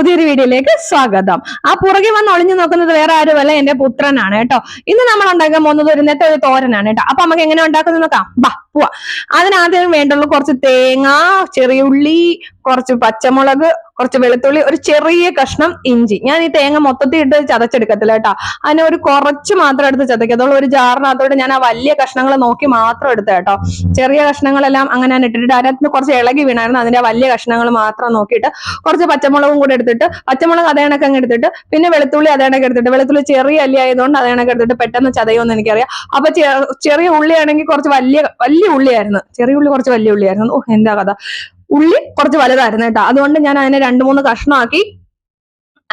പുതിയൊരു വീഡിയോയിലേക്ക് സ്വാഗതം. ആ പുറകെ വന്ന് ഒളിഞ്ഞു നോക്കുന്നത് വേറെ ആരുമല്ല എന്റെ പുത്രനാണ് കേട്ടോ. ഇന്ന് നമ്മൾ ഉണ്ടാക്കാൻ പോകുന്നത് ഒരു ഇന്നത്തെ ഒരു തോരനാണ് കേട്ടോ. അപ്പൊ നമുക്ക് എങ്ങനെ ഉണ്ടാക്കുന്നത് നോക്കാം. ബാ പോവാ. അതിനാദ്യം വേണ്ടുള്ള കുറച്ച് തേങ്ങ ചെറിയ ഉള്ളി കുറച്ച് പച്ചമുളക് കുറച്ച് വെളുത്തുള്ളി ഒരു ചെറിയ കഷ്ണം ഇഞ്ചി. ഞാൻ ഈ തേങ്ങ മൊത്തത്തിൽ ഇട്ട് ചതച്ചെടുക്കത്തില്ല കേട്ടോ. അതിനെ ഒരു കുറച്ച് മാത്രം എടുത്ത് ചതക്കത്തുള്ളൂ ഒരു ജാറിനകത്തോട്ട് ഞാൻ ആ വലിയ കഷ്ണങ്ങൾ നോക്കി മാത്രം എടുത്ത കേട്ടോ. ചെറിയ കഷ്ണങ്ങളെല്ലാം അങ്ങനെ ഞാൻ ഇട്ടിട്ട് അതിനകത്ത് കുറച്ച് ഇളകി വീണായിരുന്നു. അതിന്റെ വലിയ കഷ്ണങ്ങൾ മാത്രം നോക്കിയിട്ട് കുറച്ച് പച്ചമുളകും കൂടെ എടുത്തിട്ട് പച്ചമുളക് അതേ അങ്ങ് എടുത്തിട്ട് പിന്നെ വെളുത്തുള്ളി അതേ എടുത്തിട്ട് വെളുത്തുള്ളി ചെറിയ അല്ലി ആയതുകൊണ്ട് അതേ എടുത്തിട്ട് പെട്ടെന്ന് ചതയുമെന്ന് എനിക്കറിയാം. അപ്പൊ ചെറിയ ഉള്ളിയാണെങ്കിൽ കുറച്ച് വലിയ വലിയ ഉള്ളിയായിരുന്നു. ചെറിയ ഉള്ളി കുറച്ച് വലിയ ഉള്ളിയായിരുന്നു. ഓ എന്താ കഥ. ഉള്ളി കുറച്ച് വലുതായിരുന്നു കേട്ടോ. അതുകൊണ്ട് ഞാൻ അതിനെ രണ്ട് മൂന്ന് കഷ്ണമാക്കി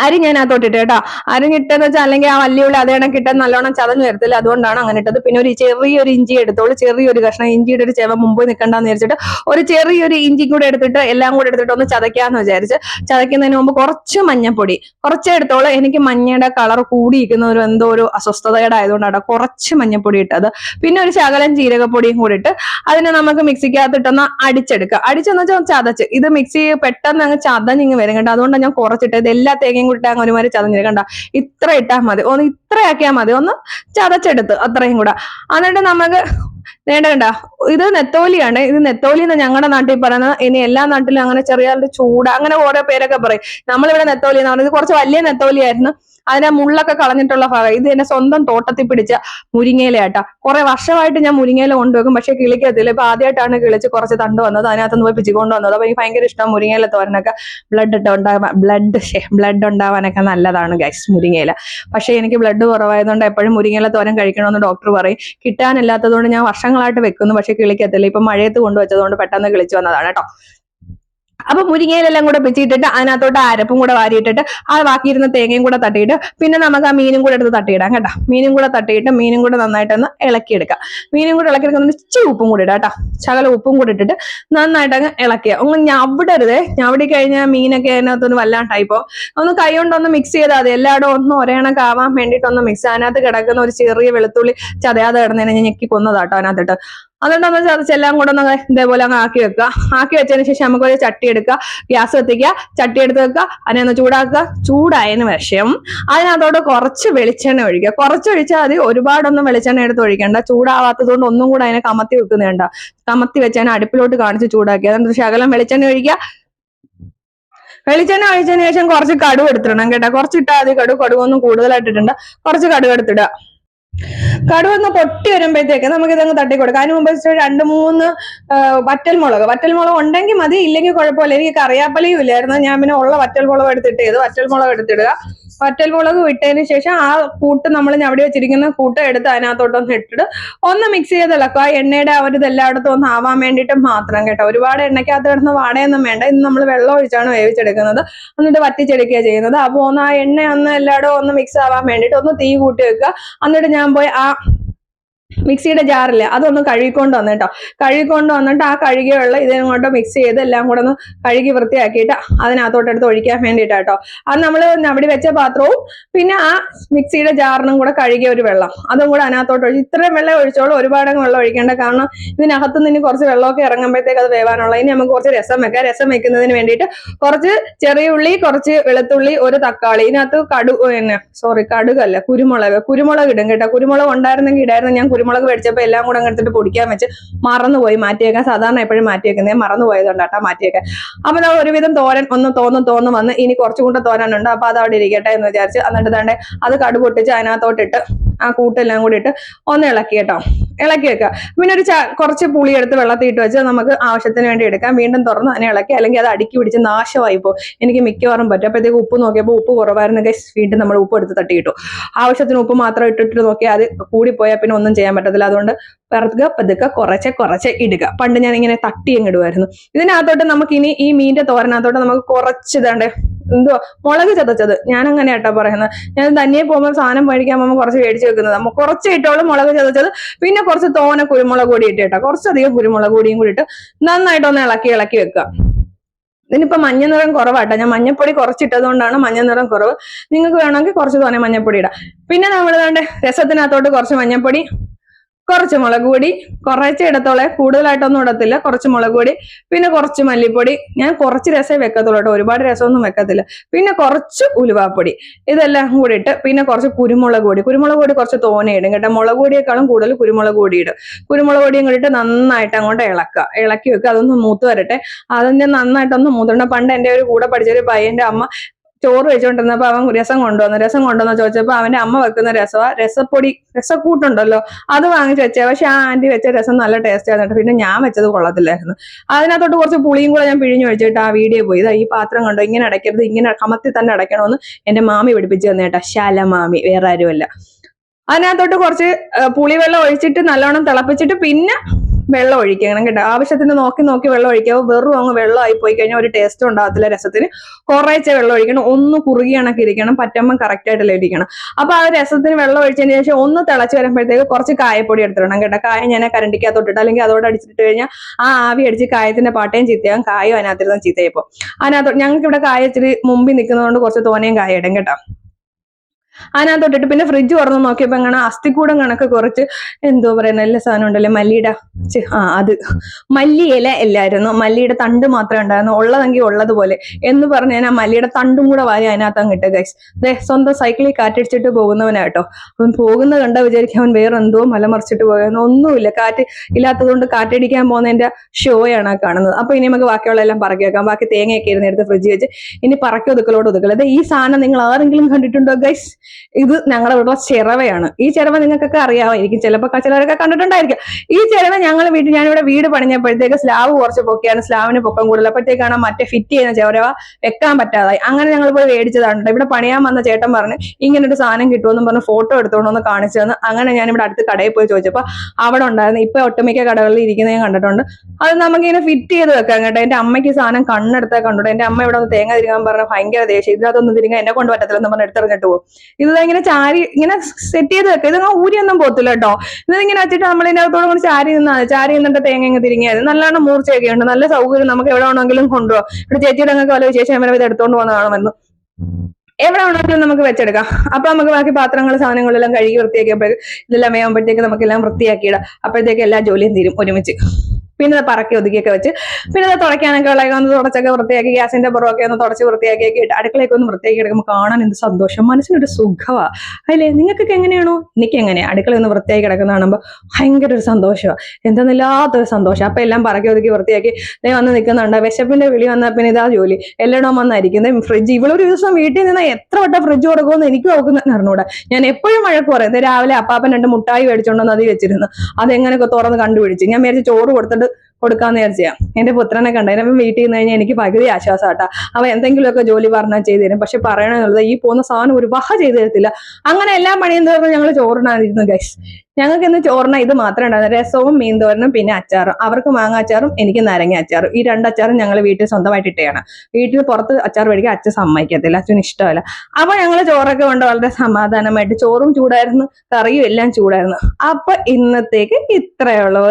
അരി ഞാൻ അകത്തോട്ടിട്ട് കേട്ടോ. അരിഞ്ഞിട്ടെന്ന് വെച്ചാൽ അല്ലെങ്കിൽ ആ വലിയ ഉള്ളി അതേ ഇട്ടാൽ നല്ലോണം ചതഞ്ഞു വരത്തില്ല. അതുകൊണ്ടാണ് അങ്ങനെ ഇട്ടത്. പിന്നെ ഒരു ചെറിയൊരു ഇഞ്ചി എടുത്തോളൂ. ചെറിയൊരു കഷ്ണം ഇഞ്ചിയുടെ ഒരു ചെവ മുമ്പ് നിൽക്കണ്ടെന്ന് വിചാരിച്ചിട്ട് ഒരു ചെറിയൊരു ഇഞ്ചി കൂടെ എടുത്തിട്ട് എല്ലാം കൂടെ എടുത്തിട്ട് ഒന്ന് ചതയ്ക്കാന്ന് വിചാരിച്ച് ചതയ്ക്കുന്നതിന് മുമ്പ് കുറച്ച് മഞ്ഞപ്പൊടി. കുറച്ച് എടുത്തോളൂ. എനിക്ക് മഞ്ഞയുടെ കളർ കൂടിയിരിക്കുന്ന ഒരു എന്തോ ഒരു അസ്വസ്ഥതയുടെ ആയതുകൊണ്ടാണ് കുറച്ച് മഞ്ഞപ്പൊടി ഇട്ടത്. പിന്നെ ഒരു ശകലം ജീരകപ്പൊടിയും കൂടി ഇട്ട് അതിനെ നമുക്ക് മിക്സിക്കകത്തിട്ടൊന്ന് അടിച്ചെടുക്കുക. അടിച്ചെന്ന് വെച്ചാൽ ചതച്ച്. ഇത് മിക്സി പെട്ടെന്ന് അങ്ങ് ചതഞ്ഞിങ്ങ് വരും കേട്ടോ. അതുകൊണ്ടാണ് ഞാൻ കുറച്ചിട്ട് ഇത് എല്ലാ തേങ്ങയും കൂടി അങ്ങനെ ഒരുമാതിരി ചതഞ്ഞിട്ട് കണ്ട ഇത്ര ഇട്ടാൽ മതി. ഒന്ന് ഇത്രയാക്കിയാൽ മതി. ഒന്ന് ചതച്ചെടുത്ത് അത്രയും കൂടെ. എന്നിട്ട് നമുക്ക് വേണ്ട വേണ്ട ഇത് നെത്തോലിയാണ്. ഇത് നെത്തോലി എന്ന് ഞങ്ങളുടെ നാട്ടിൽ പറയുന്നത്. ഇനി എല്ലാ നാട്ടിലും അങ്ങനെ ചെറിയ ചൂട് അങ്ങനെ ഓരോ പേരൊക്കെ പറയും. നമ്മളിവിടെ നെത്തോലി എന്ന് പറഞ്ഞത് കുറച്ച് വലിയ നെത്തോലിയായിരുന്നു അതിന്റെ മുള്ളൊക്കെ കളഞ്ഞിട്ടുള്ള ഭാഗം. ഇത് എന്റെ സ്വന്തം തോട്ടത്തിൽ പിടിച്ച മുരിങ്ങയിലയാട്ടാ. കുറെ വർഷമായിട്ട് ഞാൻ മുരിങ്ങയില കൊണ്ടുവെക്കും. പക്ഷെ കിളിക്കത്തില്ല ഇപ്പൊ ആദ്യമായിട്ടാണ് കിളിച്ച് കുറച്ച് തണ്ട് വന്നത്. അതിനകത്ത് പോയി പിച്ചി കൊണ്ടുവന്നത് അപ്പൊ എനിക്ക് ഭയങ്കര ഇഷ്ടം മുരിങ്ങയില തോരനൊക്കെ. ബ്ലഡ് ഇട്ട് ഉണ്ടാകാൻ ബ്ലഡ് ബ്ലഡ് ഉണ്ടാവാനൊക്കെ നല്ലതാണ് ഗൈസ് മുരിങ്ങയില. പക്ഷെ എനിക്ക് ബ്ലഡ് കുറവായതുകൊണ്ട് എപ്പോഴും മുരിങ്ങയില തോരൻ കഴിക്കണമെന്ന് ഡോക്ടർ പറയും. കിട്ടാനില്ലാത്തതുകൊണ്ട് ഞാൻ വർഷങ്ങളായിട്ട് വെക്കുന്നു. പക്ഷെ കിളിക്കത്തില്ല ഇപ്പൊ മഴയത്ത് കൊണ്ടുവച്ചതുകൊണ്ട് പെട്ടെന്ന് കിളിച്ചു വന്നതാണ് കേട്ടോ. അപ്പൊ മുരിങ്ങയിലെല്ലാം കൂടെ പിച്ചിട്ടിട്ട് അതിനകത്തോട്ട് അരപ്പും കൂടെ വാരിയിട്ടിട്ട് ആ ബാക്കിയിരുന്ന തേങ്ങയും കൂടെ തട്ടിയിട്ട് പിന്നെ നമുക്ക് ആ മീനും കൂടെ എടുത്ത് തട്ടിയിടാം കേട്ടോ. മീനും കൂടെ തട്ടിയിട്ട് മീനും കൂടെ നന്നായിട്ടൊന്ന് ഇളക്കിയെടുക്കാം. മീനും കൂടെ ഇളക്കിയെടുക്കുന്ന ഇച്ചിരി ഉപ്പും കൂടി ഇടാം കേട്ടോ. ശകല ഉപ്പും കൂടി ഇട്ടിട്ട് നന്നായിട്ട് അങ്ങ് ഇളക്കുക. ഒന്ന് ഞവിടരുതേ ഞവിടി കഴിഞ്ഞാൽ മീനൊക്കെ അതിനകത്തൊന്ന് വല്ലാണ്ടായിപ്പോ. ഒന്ന് കൈ കൊണ്ടൊന്ന് മിക്സ് ചെയ്താൽ മതി. എല്ലായിടും ഒന്ന് ഒരേണൊക്കെ ആവാൻ വേണ്ടിയിട്ടൊന്ന് മിക്സ് അതിനകത്ത് കിടക്കുന്ന ഒരു ചെറിയ വെളുത്തുള്ളി ചതയാതെ കിടന്നതിനെ ഞാൻ ഞെക്കി കൊന്നതാട്ടോ അതിനകത്തിട്ട്. അതുകൊണ്ടൊന്ന് ചതച്ചെല്ലാം കൂടെ ഒന്ന് ഇതേപോലെ അങ്ങ് ആക്കി വെക്കുക. ആക്കി വെച്ചതിന് ശേഷം നമുക്കൊരു ചട്ടി എടുക്കുക. ഗ്യാസ് കത്തിക്കുക. ചട്ടി എടുത്ത് വെക്കുക. അതിനെ ഒന്ന് ചൂടാക്കുക. ചൂടായതിനു വിഷം അതിനകത്തോട്ട് കുറച്ച് വെളിച്ചെണ്ണ ഒഴിക്കുക. കുറച്ച് ഒഴിച്ചാൽ മതി. ഒരുപാടൊന്നും വെളിച്ചെണ്ണ എടുത്ത് ഒഴിക്കേണ്ട. ചൂടാവാത്തത് കൊണ്ട് ഒന്നും കൂടെ അതിനെ കമത്തി വെക്കുന്നേണ്ട കമത്തി വെച്ച് അതിനെ അടുപ്പിലോട്ട് കാണിച്ച് ചൂടാക്കി. അതുകൊണ്ട് ശകലം വെളിച്ചെണ്ണ ഒഴിക്കുക. വെളിച്ചെണ്ണ ഒഴിച്ചതിന് ശേഷം കുറച്ച് കടുവ് എടുത്തിടണം കേട്ടോ. കുറച്ചിട്ടാൽ മതി. കടുവ് കടുവൊന്നും കൂടുതലായിട്ടിട്ടുണ്ട് കുറച്ച് കടുവ് എടുത്തിടുക. കടുവ ഒന്ന് പൊട്ടി വരുമ്പോഴത്തേക്ക് നമുക്ക് ഇതങ്ങ് തട്ടി കൊടുക്കാം അതിന് മുമ്പ് രണ്ട് മൂന്ന് വറ്റൽമുളക്. വറ്റൽമുളക് ഉണ്ടെങ്കിൽ മതി ഇല്ലെങ്കിൽ കുഴപ്പമില്ല. എനിക്ക് കറിയാപ്പലയും ഇല്ലായിരുന്നു. ഞാൻ പിന്നെ ഉള്ള വറ്റൽ വറ്റൽമുളക് എടുത്തിട്ട് വറ്റൽ മുളക് എടുത്തിടുക. വറ്റൽമുളക് ഇട്ടതിന് ശേഷം ആ കൂട്ട് നമ്മൾ അവിടെ വെച്ചിരിക്കുന്ന കൂട്ട് എടുത്ത് അതിനകത്തോട്ടൊന്ന് ഇട്ടിട്ട് ഒന്ന് മിക്സ് ചെയ്ത് ഇളക്കുക. ആ എണ്ണയുടെ ആ ഒരു ഇതെല്ലായിടത്തും ഒന്ന് ആവാൻ വേണ്ടിയിട്ട് മാത്രം കേട്ടോ. ഒരുപാട് എണ്ണയ്ക്കകത്ത് കിടന്ന് വാടയൊന്നും വേണ്ട. ഇന്ന് നമ്മൾ വെള്ളം ഒഴിച്ചാണ് വേവിച്ചെടുക്കുന്നത്. എന്നിട്ട് വറ്റിച്ചെടുക്കുക ചെയ്യുന്നത്. അപ്പോൾ ഒന്ന് ആ എണ്ണ ഒന്ന് എല്ലായിടവും ഒന്ന് മിക്സ് ആവാൻ വേണ്ടിയിട്ട് ഒന്ന് തീ കൂട്ടി വെക്കുക. എന്നിട്ട് ഞാൻ പോയി ആ മിക്സിയുടെ ജാറില്ല. അതൊന്ന് കഴുകിക്കൊണ്ട് വന്നു കേട്ടോ. കഴുകിക്കൊണ്ട് വന്നിട്ട് ആ കഴുകിയ വെള്ളം ഇതിനങ്ങോട്ട് മിക്സ് ചെയ്ത് എല്ലാം കൂടെ ഒന്ന് കഴുകി വൃത്തിയാക്കിയിട്ട് അതിനകത്തോട്ട് എടുത്ത് ഒഴിക്കാൻ വേണ്ടിയിട്ടാ കേട്ടോ. അത് നമ്മൾ അവിടെ വെച്ച പാത്രവും പിന്നെ ആ മിക്സിയുടെ ജാറിനും കൂടെ കഴുകിയ ഒരു വെള്ളം. അതും കൂടെ അതിനകത്തോട്ട് ഒഴിച്ച് ഇത്രയും വെള്ളം ഒഴിച്ചോളൂ. ഒരുപാട് വെള്ളം ഒഴിക്കേണ്ട. കാരണം ഇതിനകത്ത് നിന്ന് കുറച്ച് വെള്ളമൊക്കെ ഇറങ്ങുമ്പോഴത്തേക്ക് അത് വേവാനുള്ള. ഇനി നമുക്ക് കുറച്ച് രസം വെക്കാം. രസം വെക്കുന്നതിന് വേണ്ടിയിട്ട് കുറച്ച് ചെറിയ ഉള്ളി കുറച്ച് വെളുത്തുള്ളി ഒരു തക്കാളി. ഇതിനകത്ത് കടു പിന്നെ സോറി കടുകല്ല കുരുമുളക്. കുരുമുളക് ഇടും കേട്ടോ. കുരുമുളക് ഉണ്ടായിരുന്നെങ്കിൽ ഇടായിരുന്നു. ഞാൻ കുരുമുളക് മേടിച്ചപ്പോൾ എല്ലാം കൂടെ അങ്ങ് എടുത്തിട്ട് പൊടിക്കാൻ വെച്ച് മറന്നുപോയി മാറ്റിയേക്കാൻ. സാധാരണ എപ്പോഴും മാറ്റിയേക്കുന്നത് മറന്നുപോയതുകൊണ്ടാട്ടാ മാറ്റിയേക്കാൻ. അപ്പൊ നമ്മൾ ഒരുവിധം തോരൻ ഒന്ന് തോന്നും തോന്നും വന്ന് ഇനി കുറച്ചും കൂടെ തോരാനുണ്ട് അപ്പൊ അത് അവിടെ ഇരിക്കട്ടെ എന്ന് വിചാരിച്ച് എന്നിട്ട് തന്നെ അത് കടുപൊട്ടിച്ച് അതിനകത്തോട്ടിട്ട് ആ കൂട്ടെല്ലാം കൂടി ഇട്ട് ഒന്ന് ഇളക്കി കേട്ടോ. ഇളക്കി വെക്കുക. പിന്നെ ഒരു കുറച്ച് പുളി എടുത്ത് വെള്ളത്തിൽ ഇട്ട് വെച്ച് നമുക്ക് ആവശ്യത്തിന് വേണ്ടി എടുക്കാം. വീണ്ടും തുറന്ന് അതിനെ ഇളക്കി അല്ലെങ്കിൽ അത് അടുക്കി പിടിച്ച് നാശമായി പോകും. എനിക്ക് മിക്കവാറും പറ്റും. അപ്പോഴത്തേക്ക് ഉപ്പ് നോക്കിയപ്പോൾ ഉപ്പ് കുറവായിരുന്നൊക്കെ. വീണ്ടും നമ്മൾ ഉപ്പ് എടുത്ത് തട്ടിയിട്ടു ആവശ്യത്തിന് ഉപ്പ് മാത്രം ഇട്ടിട്ട് നോക്കിയാൽ അത് കൂടിപ്പോയാൽ പിന്നെ ഒന്നും ചെയ്യാൻ പറ്റത്തില്ല. അതുകൊണ്ട് പിറക്കുക പതുക്കെ കുറച്ച് കുറച്ച് ഇടുക. പണ്ട് ഞാൻ ഇങ്ങനെ തട്ടി അങ്ങ് ഇടുമായിരുന്നു ഇതിനകത്തോട്ട് നമുക്ക് ഇനി ഈ മീനിന്റെ തോരനകത്തോട്ട് നമുക്ക് കുറച്ച് ഇതാണ്ട് എന്തുവാ? മുളക് ചതച്ചത്. ഞാൻ അങ്ങനെ കേട്ടോ പറയുന്നത്. ഞാൻ തന്നെ പോകുമ്പോൾ സാധനം മേടിക്കാൻ പോകുമ്പോൾ കുറച്ച് മേടിച്ച് വെക്കുന്നത്. നമ്മൾ കുറച്ച് ഇട്ടോളും മുളക് ചതച്ചത്. പിന്നെ കുറച്ച് തോന കുരുമുളക് കൂടി ഇട്ട് കേട്ടോ. കുറച്ചധികം കുരുമുളക് കൂടിയും കൂടി ഇട്ട് നന്നായിട്ടൊന്ന് ഇളക്കി ഇളക്കി വെക്കുക. ഇതിനിപ്പോ മഞ്ഞ നിറം കുറവാട്ടോ. ഞാൻ മഞ്ഞപ്പൊടി കുറച്ചിട്ടതുകൊണ്ടാണ് മഞ്ഞ നിറം കുറവ്. നിങ്ങൾക്ക് വേണമെങ്കിൽ കുറച്ച് തോനെ മഞ്ഞപ്പൊടി ഇടാം. പിന്നെ നമ്മൾ വേണ്ട രസത്തിനകത്തോട്ട് കുറച്ച് മഞ്ഞപ്പൊടി കുറച്ച് മുളക് പൊടി കുറച്ച് ഇടത്തോളെ കൂടുതലായിട്ടൊന്നും ഇടത്തില്ല കുറച്ച് മുളക് പൊടി പിന്നെ കുറച്ച് മല്ലിപ്പൊടി. ഞാൻ കുറച്ച് രസമേ വെക്കത്തുള്ളൂ കേട്ടോ ഒരുപാട് രസമൊന്നും വെക്കത്തില്ല. പിന്നെ കുറച്ച് ഉലുവാപ്പൊടി ഇതെല്ലാം കൂടി ഇട്ട് പിന്നെ കുറച്ച് കുരുമുളക് പൊടി. കുരുമുളക് പൊടി കുറച്ച് തോനെ ഇടും കേട്ടോ. മുളക് പൊടിയേക്കാളും കൂടുതൽ കുരുമുളക് പൊടി ഇടും. കുരുമുളക് പൊടിയും കൂടിയിട്ട് നന്നായിട്ട് അങ്ങോട്ട് ഇളക്കുക. ഇളക്കി വെക്കുക. അതൊന്ന് മൂത്ത് വരട്ടെ. അതിന്റെ നന്നായിട്ടൊന്ന് മൂത്തുണ്ട് പണ്ട് എന്റെ ഒരു കൂടെ പഠിച്ച ഒരു പയ്യന്റെ അമ്മ ചോറ് വെച്ചുകൊണ്ടിരുന്നപ്പോ അവൻ രസം കൊണ്ടുവന്നു. രസം കൊണ്ടുവന്ന് ചോദിച്ചപ്പോ അവന്റെ അമ്മ വെക്കുന്ന രസമാ രസപ്പൊടി രസക്കൂട്ടുണ്ടല്ലോ. അത് വാങ്ങിച്ച് വെച്ചേ. പക്ഷെ ആ ആന്റി വെച്ച രസം നല്ല ടേസ്റ്റ് ആയിരുന്നു പിന്നെ ഞാൻ വെച്ചത് കൊള്ളത്തില്ലായിരുന്നു. അതിനകത്തോട്ട് കുറച്ച് പുളിയും കൂടെ ഞാൻ പിഴിഞ്ഞു വെച്ചിട്ട് ആ വീഡിയോ പോയി. ഈ പാത്രം കണ്ടോ? ഇങ്ങനെ അടയ്ക്കരുത് ഇങ്ങനെ കമത്തി തന്നെ അടയ്ക്കണമെന്ന് എന്റെ മാമി പഠിപ്പിച്ചു തന്നേട്ടാ ശാല മാമി വേറെ ആരുമല്ല. അതിനകത്തോട്ട് കുറച്ച് പുളിവെള്ളം ഒഴിച്ചിട്ട് നല്ലോണം തിളപ്പിച്ചിട്ട് പിന്നെ വെള്ളം ഒഴിക്കണം കേട്ടോ. ആവശ്യത്തിന് നോക്കി നോക്കി വെള്ളം ഒഴിക്കാവോ വെറും അങ്ങ് വെള്ളമായി പോയി കഴിഞ്ഞാൽ ഒരു ടേസ്റ്റ് ഉണ്ടാകത്തില്ല രസത്തിന്. കുറേശ്ശെ വെള്ളം ഒഴിക്കണം. ഒന്ന് കുറുകി കണക്ക് ഇരിക്കണം. പറ്റുമ്പം കറക്റ്റ് ആയിട്ട് ഇരിക്കണം. അപ്പൊ ആ രസത്തിന് വെള്ളം ഒഴിച്ചതിന് ശേഷം ഒന്ന് തിളച്ച് വരുമ്പോഴത്തേക്ക് കുറച്ച് കായപ്പൊടി എടുത്തിടണം കേട്ടോ. കായ ഞാൻ കരണ്ടിക്കകത്തോട്ടിട്ട് അല്ലെങ്കിൽ അതോട് അടിച്ചിട്ട് കഴിഞ്ഞാൽ ആ ആവി അടിച്ച് കായത്തിന്റെ പാട്ടയും ചീത്തയാകും കായും അതിനകത്തിരുന്ന് ചീത്തയപ്പോ അതിനകത്ത് ഞങ്ങൾക്ക് ഇവിടെ കായ ഇച്ചിരി മുമ്പിൽ നിൽക്കുന്നതുകൊണ്ട് കുറച്ച് തോനെയും കായ ഇടും കേട്ടോ. അതിനകത്തോട്ടിട്ട് പിന്നെ ഫ്രിഡ്ജ് തുറന്ന് നോക്കിയപ്പോ അങ്ങനെ അസ്ഥിക്കൂടം കണക്ക് കുറച്ച് എന്തോ പറയുന്ന എല്ലാ സാധനം ഉണ്ടല്ലേ മല്ലിയുടെ ആ അത്. മല്ലി ഇല എല്ലായിരുന്നു മല്ലിയുടെ തണ്ട് മാത്രമേ ഉണ്ടായിരുന്നു ഉള്ളതെങ്കിൽ ഉള്ളതുപോലെ എന്ന് പറഞ്ഞു കഴിഞ്ഞാൽ മല്ലിയുടെ തണ്ടും കൂടെ വാരി അതിനകത്ത് അങ്ങ് ഇട്ട് ഗൈസ് ദേ സ്വന്തം സൈക്കിളിൽ കാറ്റടിച്ചിട്ട് പോകുന്നവനാട്ടോ അവൻ പോകുന്ന കണ്ട വിചാരിക്കും അവൻ വേറെ എന്തോ മലമറിച്ചിട്ട് പോയെന്ന് ഒന്നുമില്ല. കാറ്റ് ഇല്ലാത്തതുകൊണ്ട് കാറ്റടിക്കാൻ പോകുന്നതിന്റെ ഷോയാണ് കാണുന്നത്. അപ്പൊ ഇനി നമുക്ക് ബാക്കിയുള്ള എല്ലാം പറക്കി വെക്കാം. ബാക്കി തേങ്ങയൊക്കെ ഇരുന്ന് എടുത്ത് ഫ്രിഡ്ജ് വെച്ച് ഇനി പറക്കി ഒതുക്കലോട് ഒതുക്കൽ ഈ സാധനം നിങ്ങൾ ആരെങ്കിലും കണ്ടിട്ടുണ്ടോ ഗൈസ് ഇത് ഞങ്ങളുടെ വീട്ടിലെ ചിറവയാണ്. ഈ ചിറവ നിങ്ങൾക്കൊക്കെ അറിയാമായിരിക്കും. ചിലപ്പോൾ ചിലരൊക്കെ കണ്ടിട്ടുണ്ടായിരിക്കും. ഈ ചിറവ ഞങ്ങൾ വീട്ടിൽ ഞാനിവിടെ വീട് പണിഞ്ഞപ്പോഴത്തേക്ക് സ്ലാവ് കുറച്ച് പൊക്കിയാണ്. സ്ലാവിന് പൊക്കം കൂടുതൽ അപ്പോഴത്തേക്കാണ് മറ്റേ ഫിറ്റ് ചെയ്യുന്ന ചിറവ വെക്കാൻ പറ്റാതായി. അങ്ങനെ ഞങ്ങൾ പോയി മേടിച്ചതാണ്. ഇവിടെ പണിയാൻ വന്ന ചേട്ടൻ പറഞ്ഞ് ഇങ്ങനൊരു സാധനം കിട്ടുമെന്നും പറഞ്ഞ് ഫോട്ടോ എടുത്തോണ്ടൊന്ന് കാണിച്ചു തന്നു. അങ്ങനെ ഞാൻ ഇവിടെ അടുത്ത് കടയിൽ പോയി ചോദിച്ചപ്പോൾ അവിടെ ഉണ്ടായിരുന്നു. ഇപ്പൊ ഒട്ടുമിക്ക കടകളിൽ ഇരിക്കുന്നത് ഞാൻ കണ്ടിട്ടുണ്ട്. അത് നമുക്കിങ്ങനെ ഫിറ്റ് ചെയ്ത് വെക്കാം കേട്ടോ. എന്റെ അമ്മയ്ക്ക് സാധനം കണ്ണെടുത്താൽ കണ്ടു എന്റെ അമ്മ ഇവിടെ തേങ്ങ തിരികാൻ പറഞ്ഞ ഭയങ്കര ദേഷ്യം. ഇതിനകത്തൊന്നും തിരികാൻ എന്നെ കൊണ്ട് പറ്റത്തില്ലെന്ന് പറഞ്ഞ് എടുത്തെറിഞ്ഞിട്ട് പോകും ഇത് ഇങ്ങനെ ചാരി ഇങ്ങനെ സെറ്റ് ചെയ്ത് വെക്കുക ഇത് ഊരിയൊന്നും പോത്തില്ല കേട്ടോ ഇതിങ്ങനെ ഇങ്ങനെ വെച്ചിട്ട് നമ്മൾ ഇതിനകത്തോടെ കൂടി ചാരി നിന്നാൽ ചാരി നിന്നിട്ട് തേങ്ങ ഇങ്ങ് തിരിങ്ങിയത് നല്ലോണം മൂർച്ചയൊക്കെ ഉണ്ട്. നല്ല സൗകര്യം നമുക്ക് എവിടെ വേണമെങ്കിലും കൊണ്ടുപോകാം ഇവിടെ ചേച്ചിയുടെ അങ്ങനെ വല്ല വിശേഷം? വരെ ഇത് എടുത്തോണ്ട് പോകുന്നതാണെന്ന് എവിടെ വേണമെങ്കിലും നമുക്ക് വെച്ചെടുക്കാം. അപ്പൊ നമുക്ക് ബാക്കി പാത്രങ്ങൾ സാധനങ്ങളെല്ലാം കഴുകി വൃത്തിയാക്കിയപ്പോഴേക്ക് ഇതെല്ലാം വേകുമ്പോഴത്തേക്ക് നമുക്കെല്ലാം വൃത്തിയാക്കിയിടാം. അപ്പോഴത്തേക്ക് എല്ലാ ജോലിയും തീരും ഒരുമിച്ച്. പിന്നെ പറക്കി ഒതുക്കിയൊക്കെ വെച്ച്. പിന്നെ അത് തുടയ്ക്കാനൊക്കെ ഉള്ള ഒന്ന് തുടച്ചൊക്കെ വൃത്തിയാക്കി ഗ്യാസിന്റെ പുറമൊക്കെ ഒന്ന് തുടച്ച് വൃത്തിയാക്കിയൊക്കെ ഇട്ട് അടുക്കളയൊക്കെ ഒന്ന് വൃത്തിയാക്കി എടുക്കുമ്പോൾ കാണാൻ എന്ത് സന്തോഷം. മനസ്സിനൊരു സുഖമാ അല്ലേ? നിങ്ങൾക്കൊക്കെ എങ്ങനെയാണോ? എനിക്ക് എങ്ങനെയാ അടുക്കള ഒന്ന് വൃത്തിയാക്കി കിടക്കുന്ന കാണുമ്പോൾ ഭയങ്കര ഒരു സന്തോഷമാണ് എന്തെന്നില്ലാത്തൊരു സന്തോഷം. അപ്പൊ എല്ലാം പറക്കി ഒതുക്കി വൃത്തിയാക്കി ദേ വന്ന് നിൽക്കുന്നുണ്ട് വിശപ്പിന്റെ വിളി വന്നാൽ പിന്നെ ഇതാ ജോലി. എല്ലാം വന്നായിരിക്കുന്നത് ഫ്രിഡ്ജ് ഇവളൊരു ദിവസം വീട്ടിൽ നിന്ന് എത്ര വട്ടം ഫ്രിഡ്ജ് കൊടുക്കുമെന്ന് എനിക്ക് നോക്കുന്ന അറിഞ്ഞൂടെ. ഞാൻ എപ്പോഴും മഴക്ക് പറയുന്നത് രാവിലെ അപ്പാപ്പൻ രണ്ട് മുട്ടായി മേടിച്ചോണ്ടെന്ന് അത് വെച്ചിരുന്നു. അതെങ്ങനെയൊക്കെ തുറന്ന് കണ്ടുപിടിച്ച്. ഞാൻ മേടിച്ച് ചോറ് കൊടുത്തിട്ട് കൊടുക്കാന്ന് വിചാരിച്ചാ എന്റെ പുത്രനെ കണ്ടതിനപ്പം വീട്ടിൽ നിന്ന് കഴിഞ്ഞാൽ എനിക്ക് പകുതി ആശ്വാസമാട്ടാ അവ എന്തെങ്കിലുമൊക്കെ ജോലി പറഞ്ഞാൽ ചെയ്തു തരും. പക്ഷെ പറയണമെന്നുള്ളത് ഈ പോകുന്ന സാധനം ഒരു വഹ ചെയ്തു തരത്തില്ല. അങ്ങനെ എല്ലാ പണിയും തീർന്ന് ഞങ്ങൾ ചോറിനായിരുന്നു ഗൈസ് ഞങ്ങൾക്ക് ഇന്ന് ചോറിന ഇത് മാത്രമേ ഉണ്ടായിരുന്നു രസവും മീൻ തോരനും പിന്നെ അച്ചാറും. അവർക്ക് മാങ്ങ അച്ചാറും എനിക്ക് നാരങ്ങ അച്ചാറും. ഈ രണ്ട് അച്ചാറും ഞങ്ങൾ വീട്ടിൽ സ്വന്തമായിട്ട് ഇട്ടയാണ് വീട്ടിൽ പുറത്ത് അച്ചാർ മേടിക്കാൻ അച്ഛൻ സമ്മതിക്കത്തില്ല. അച്ഛന് ഇഷ്ടമല്ല. അപ്പൊ ഞങ്ങൾ ചോറൊക്കെ കൊണ്ട് വളരെ സമാധാനമായിട്ട് ചോറും ചൂടായിരുന്നു കറിയും എല്ലാം ചൂടായിരുന്നു. അപ്പൊ ഇന്നത്തേക്ക് ഇത്രയുള്ളൂ